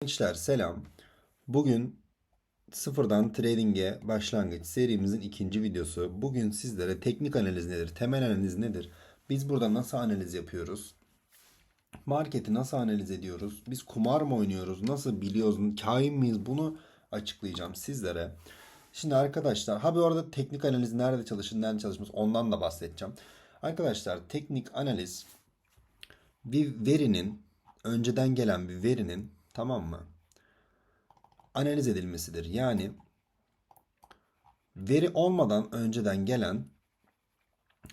Gençler selam. Bugün sıfırdan trading'e başlangıç serimizin ikinci videosu. Bugün sizlere teknik analiz nedir, temel analiz nedir? Biz burada nasıl analiz yapıyoruz? Marketi nasıl analiz ediyoruz? Biz kumar mı oynuyoruz? Nasıl biliyoruz? Kain miyiz? Bunu açıklayacağım sizlere. Şimdi arkadaşlar, ha bu arada teknik analiz nerede çalışır, nerede çalışmaz ondan da bahsedeceğim. Arkadaşlar teknik analiz bir verinin önceden gelen bir verinin tamam mı? Analiz edilmesidir. Yani veri olmadan önceden gelen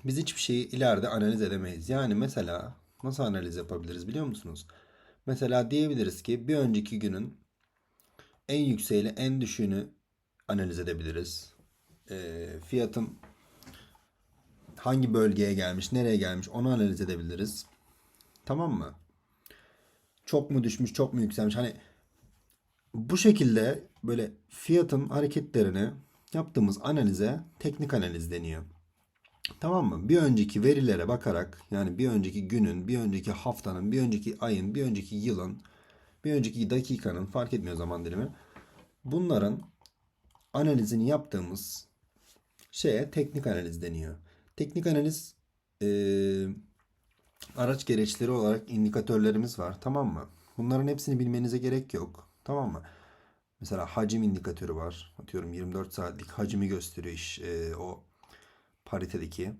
biz hiçbir şeyi ileride analiz edemeyiz. Yani mesela nasıl analiz yapabiliriz biliyor musunuz? Mesela diyebiliriz ki bir önceki günün en yükseğiyle en düşüğünü analiz edebiliriz. Ee, fiyatın hangi bölgeye gelmiş, nereye gelmiş onu analiz edebiliriz. Tamam mı? Çok mu düşmüş, çok mu yükselmiş? Hani bu şekilde böyle fiyatın hareketlerini yaptığımız analize teknik analiz deniyor. Tamam mı? Bir önceki verilere bakarak yani bir önceki günün, bir önceki haftanın, bir önceki ayın, bir önceki yılın, bir önceki dakikanın fark etmiyor zaman dilimi. Bunların analizini yaptığımız şeye teknik analiz deniyor. Teknik analiz eee araç gereçleri olarak indikatörlerimiz var. Tamam mı? Bunların hepsini bilmenize gerek yok. Tamam mı? Mesela hacim indikatörü var. Atıyorum 24 saatlik hacimi gösteriyor iş e, o paritedeki.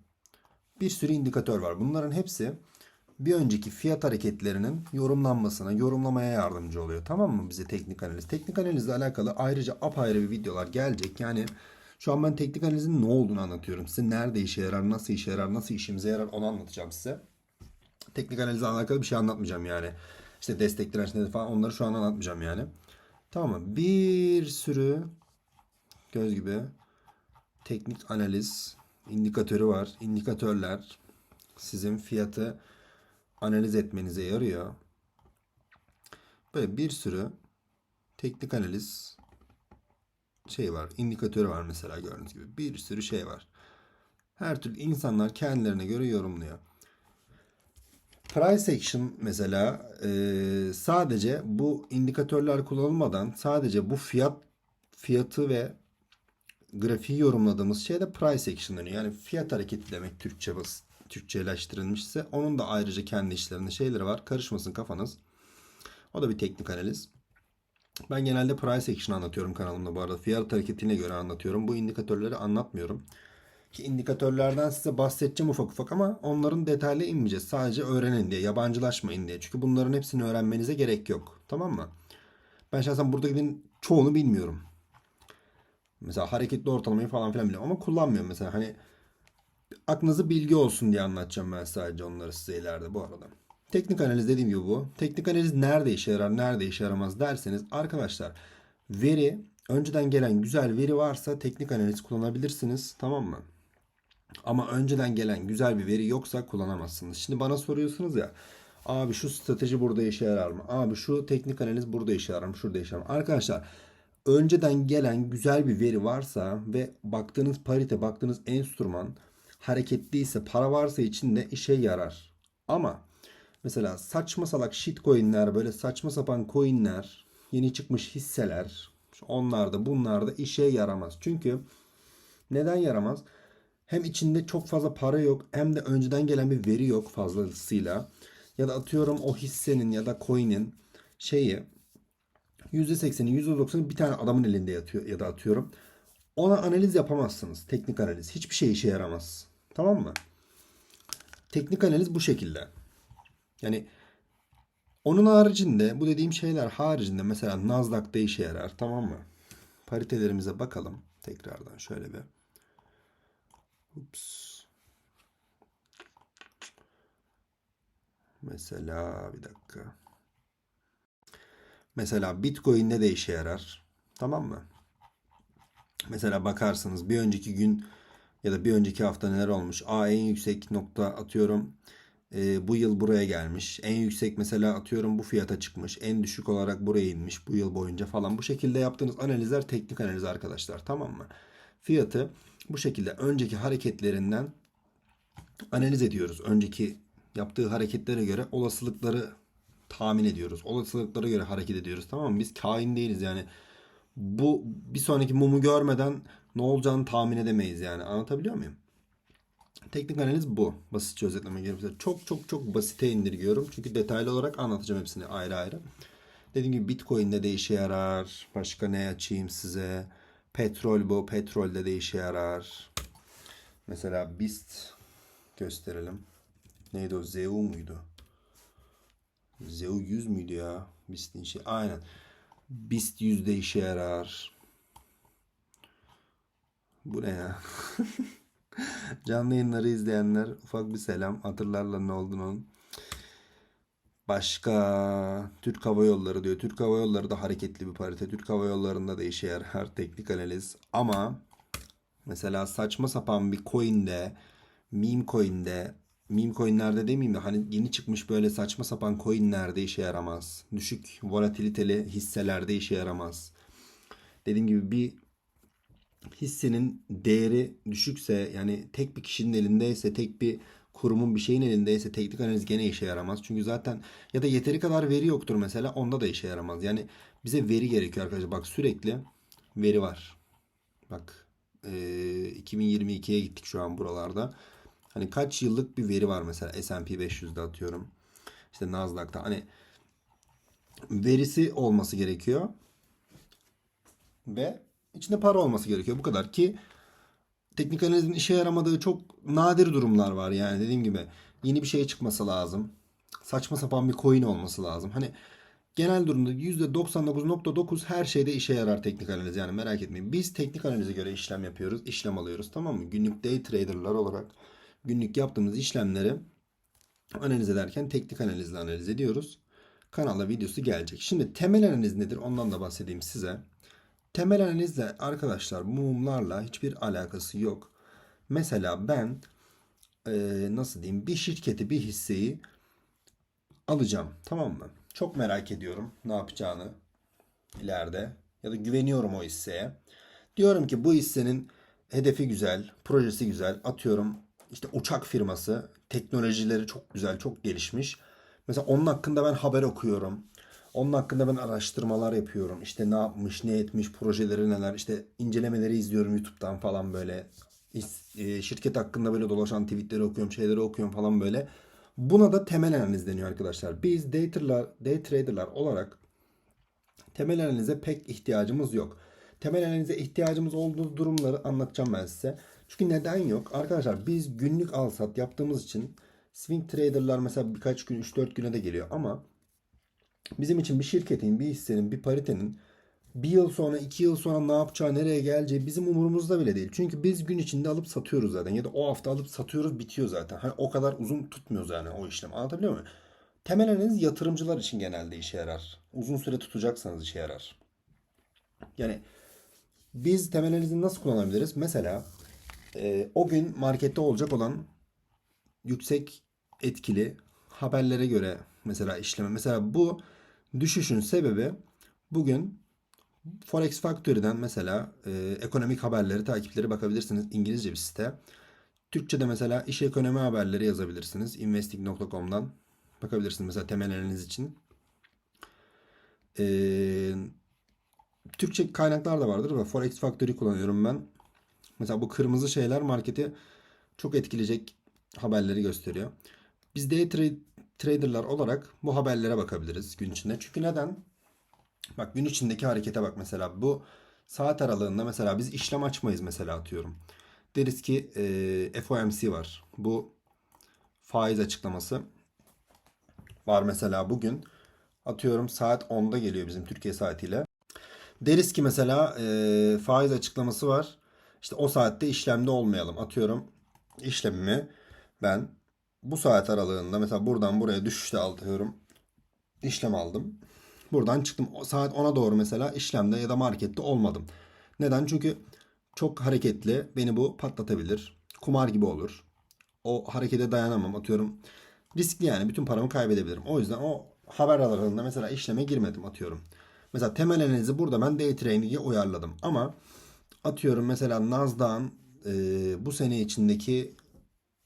Bir sürü indikatör var. Bunların hepsi bir önceki fiyat hareketlerinin yorumlanmasına, yorumlamaya yardımcı oluyor. Tamam mı bize teknik analiz? Teknik analizle alakalı ayrıca apayrı bir videolar gelecek. Yani şu an ben teknik analizin ne olduğunu anlatıyorum. Size nerede işe yarar, nasıl işe yarar, nasıl işimize yarar onu anlatacağım size teknik analizle alakalı bir şey anlatmayacağım yani. İşte destek direnç nedir falan onları şu an anlatmayacağım yani. Tamam mı? Bir sürü göz gibi teknik analiz indikatörü var. İndikatörler sizin fiyatı analiz etmenize yarıyor. Böyle bir sürü teknik analiz şey var. indikatörü var mesela gördüğünüz gibi. Bir sürü şey var. Her türlü insanlar kendilerine göre yorumluyor. Price action mesela e, sadece bu indikatörler kullanılmadan sadece bu fiyat fiyatı ve grafiği yorumladığımız şey de price action deniyor. Yani fiyat hareketi demek Türkçe bas Türkçeleştirilmişse onun da ayrıca kendi işlerinde şeyleri var. Karışmasın kafanız. O da bir teknik analiz. Ben genelde price action anlatıyorum kanalımda bu arada. Fiyat hareketine göre anlatıyorum. Bu indikatörleri anlatmıyorum. Ki indikatörlerden size bahsedeceğim ufak ufak ama onların detaylı inmeyeceğiz. Sadece öğrenin diye, yabancılaşmayın diye. Çünkü bunların hepsini öğrenmenize gerek yok. Tamam mı? Ben şahsen buradakilerin çoğunu bilmiyorum. Mesela hareketli ortalamayı falan filan biliyorum ama kullanmıyorum mesela. Hani aklınızı bilgi olsun diye anlatacağım ben sadece onları size ileride bu arada. Teknik analiz dediğim gibi bu. Teknik analiz nerede işe yarar, nerede işe yaramaz derseniz arkadaşlar veri önceden gelen güzel veri varsa teknik analiz kullanabilirsiniz. Tamam mı? Ama önceden gelen güzel bir veri yoksa kullanamazsınız. Şimdi bana soruyorsunuz ya abi şu strateji burada işe yarar mı? Abi şu teknik analiz burada işe yarar mı? Şurada işe yarar mı? Arkadaşlar önceden gelen güzel bir veri varsa ve baktığınız parite, baktığınız enstrüman hareketliyse, para varsa içinde işe yarar. Ama mesela saçma salak shitcoin'ler, böyle saçma sapan coin'ler, yeni çıkmış hisseler, onlar da bunlar da işe yaramaz. Çünkü neden yaramaz? Hem içinde çok fazla para yok hem de önceden gelen bir veri yok fazlasıyla. Ya da atıyorum o hissenin ya da coin'in şeyi %80'i %90'ı bir tane adamın elinde yatıyor ya da atıyorum. Ona analiz yapamazsınız. Teknik analiz. Hiçbir şey işe yaramaz. Tamam mı? Teknik analiz bu şekilde. Yani onun haricinde bu dediğim şeyler haricinde mesela Nasdaq'ta işe yarar. Tamam mı? Paritelerimize bakalım. Tekrardan şöyle bir. Ups. Mesela bir dakika. Mesela Bitcoin'de de işe yarar. Tamam mı? Mesela bakarsınız bir önceki gün ya da bir önceki hafta neler olmuş. A en yüksek nokta atıyorum. e, bu yıl buraya gelmiş. En yüksek mesela atıyorum bu fiyata çıkmış. En düşük olarak buraya inmiş bu yıl boyunca falan. Bu şekilde yaptığınız analizler teknik analiz arkadaşlar. Tamam mı? Fiyatı bu şekilde önceki hareketlerinden analiz ediyoruz. Önceki yaptığı hareketlere göre olasılıkları tahmin ediyoruz. Olasılıklara göre hareket ediyoruz. Tamam mı? Biz kain değiliz yani. Bu bir sonraki mumu görmeden ne olacağını tahmin edemeyiz yani. Anlatabiliyor muyum? Teknik analiz bu. Basitçe özetlemek gerekirse. Çok çok çok basite indirgiyorum. Çünkü detaylı olarak anlatacağım hepsini ayrı ayrı. Dediğim gibi Bitcoin'de de işe yarar. Başka ne açayım size? Petrol bu. Petrolde de işe yarar. Mesela BIST gösterelim. Neydi o? ZEU muydu? ZEU 100 müydü ya? BIST'in şey. Aynen. BIST 100'de işe yarar. Bu ne ya? Canlı yayınları izleyenler ufak bir selam. Hatırlarlar ne olduğunu. Başka Türk Hava Yolları diyor. Türk Hava Yolları da hareketli bir parite. Türk Hava Yolları'nda da işe yarar teknik analiz. Ama mesela saçma sapan bir coin'de, meme coin'de, meme coin'lerde demeyeyim de hani yeni çıkmış böyle saçma sapan coin'lerde işe yaramaz. Düşük volatiliteli hisselerde işe yaramaz. Dediğim gibi bir hissenin değeri düşükse yani tek bir kişinin elindeyse tek bir kurumun bir şeyin elindeyse teknik analiz gene işe yaramaz. Çünkü zaten ya da yeteri kadar veri yoktur mesela onda da işe yaramaz. Yani bize veri gerekiyor arkadaşlar. Bak sürekli veri var. Bak e, 2022'ye gittik şu an buralarda. Hani kaç yıllık bir veri var mesela S&P 500'de atıyorum. İşte Nasdaq'ta hani verisi olması gerekiyor. Ve içinde para olması gerekiyor. Bu kadar ki teknik analizin işe yaramadığı çok nadir durumlar var yani dediğim gibi yeni bir şey çıkması lazım. Saçma sapan bir coin olması lazım. Hani genel durumda %99.9 her şeyde işe yarar teknik analiz yani merak etmeyin. Biz teknik analize göre işlem yapıyoruz, işlem alıyoruz tamam mı? Günlük day traderlar olarak günlük yaptığımız işlemleri analiz ederken teknik analizle analiz ediyoruz. Kanala videosu gelecek. Şimdi temel analiz nedir ondan da bahsedeyim size. Temel analizle arkadaşlar mumlarla hiçbir alakası yok. Mesela ben e, nasıl diyeyim bir şirketi bir hisseyi alacağım tamam mı? Çok merak ediyorum ne yapacağını ileride ya da güveniyorum o hisseye. Diyorum ki bu hissenin hedefi güzel, projesi güzel. Atıyorum işte uçak firması, teknolojileri çok güzel, çok gelişmiş. Mesela onun hakkında ben haber okuyorum. Onun hakkında ben araştırmalar yapıyorum. İşte ne yapmış, ne etmiş, projeleri neler. İşte incelemeleri izliyorum YouTube'dan falan böyle. E, Şirket hakkında böyle dolaşan tweetleri okuyorum, şeyleri okuyorum falan böyle. Buna da temel analiz deniyor arkadaşlar. Biz day trader'lar, day trader'lar olarak temel analize pek ihtiyacımız yok. Temel analize ihtiyacımız olduğu durumları anlatacağım ben size. Çünkü neden yok? Arkadaşlar biz günlük al sat yaptığımız için swing trader'lar mesela birkaç gün 3-4 güne de geliyor ama bizim için bir şirketin, bir hissenin, bir paritenin bir yıl sonra, iki yıl sonra ne yapacağı, nereye geleceği bizim umurumuzda bile değil. Çünkü biz gün içinde alıp satıyoruz zaten. Ya da o hafta alıp satıyoruz bitiyor zaten. Hani o kadar uzun tutmuyoruz yani o işlem. Anlatabiliyor muyum? Temel yatırımcılar için genelde işe yarar. Uzun süre tutacaksanız işe yarar. Yani biz temel nasıl kullanabiliriz? Mesela e, o gün markette olacak olan yüksek etkili haberlere göre mesela işleme. Mesela bu düşüşün sebebi bugün Forex Factory'den mesela e, ekonomik haberleri, takipleri bakabilirsiniz. İngilizce bir site. Türkçe'de mesela iş ekonomi haberleri yazabilirsiniz. Investing.com'dan bakabilirsiniz mesela temel analiz için. E, Türkçe kaynaklar da vardır ve Forex Factory kullanıyorum ben. Mesela bu kırmızı şeyler marketi çok etkileyecek haberleri gösteriyor. Biz day tra- traderlar olarak bu haberlere bakabiliriz gün içinde. Çünkü neden? Bak gün içindeki harekete bak mesela bu saat aralığında mesela biz işlem açmayız mesela atıyorum. Deriz ki e, FOMC var. Bu faiz açıklaması var mesela bugün. Atıyorum saat 10'da geliyor bizim Türkiye saatiyle. Deriz ki mesela e, faiz açıklaması var. İşte o saatte işlemde olmayalım. Atıyorum işlemimi ben bu saat aralığında mesela buradan buraya düşüşte alıyorum. İşlem aldım. Buradan çıktım. O saat 10'a doğru mesela işlemde ya da markette olmadım. Neden? Çünkü çok hareketli. Beni bu patlatabilir. Kumar gibi olur. O harekete dayanamam. Atıyorum riskli yani. Bütün paramı kaybedebilirim. O yüzden o haber aralığında mesela işleme girmedim atıyorum. Mesela temel analizi burada ben day trading'e uyarladım. Ama atıyorum mesela Nasdaq'ın e, bu sene içindeki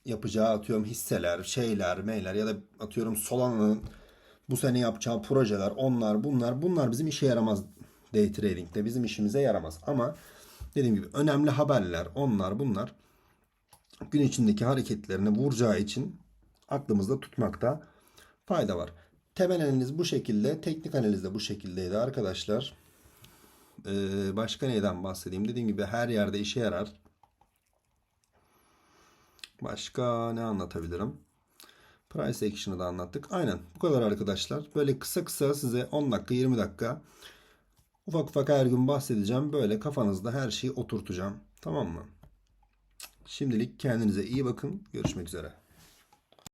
yapacağı atıyorum hisseler, şeyler, meyler ya da atıyorum Solana'nın bu sene yapacağı projeler, onlar, bunlar, bunlar bizim işe yaramaz day trading'de. Bizim işimize yaramaz. Ama dediğim gibi önemli haberler, onlar, bunlar gün içindeki hareketlerini vuracağı için aklımızda tutmakta fayda var. Temel analiz bu şekilde, teknik analiz de bu şekildeydi arkadaşlar. Ee, başka neyden bahsedeyim? Dediğim gibi her yerde işe yarar. Başka ne anlatabilirim? Price Action'ı da anlattık. Aynen bu kadar arkadaşlar. Böyle kısa kısa size 10 dakika 20 dakika ufak ufak her gün bahsedeceğim. Böyle kafanızda her şeyi oturtacağım. Tamam mı? Şimdilik kendinize iyi bakın. Görüşmek üzere.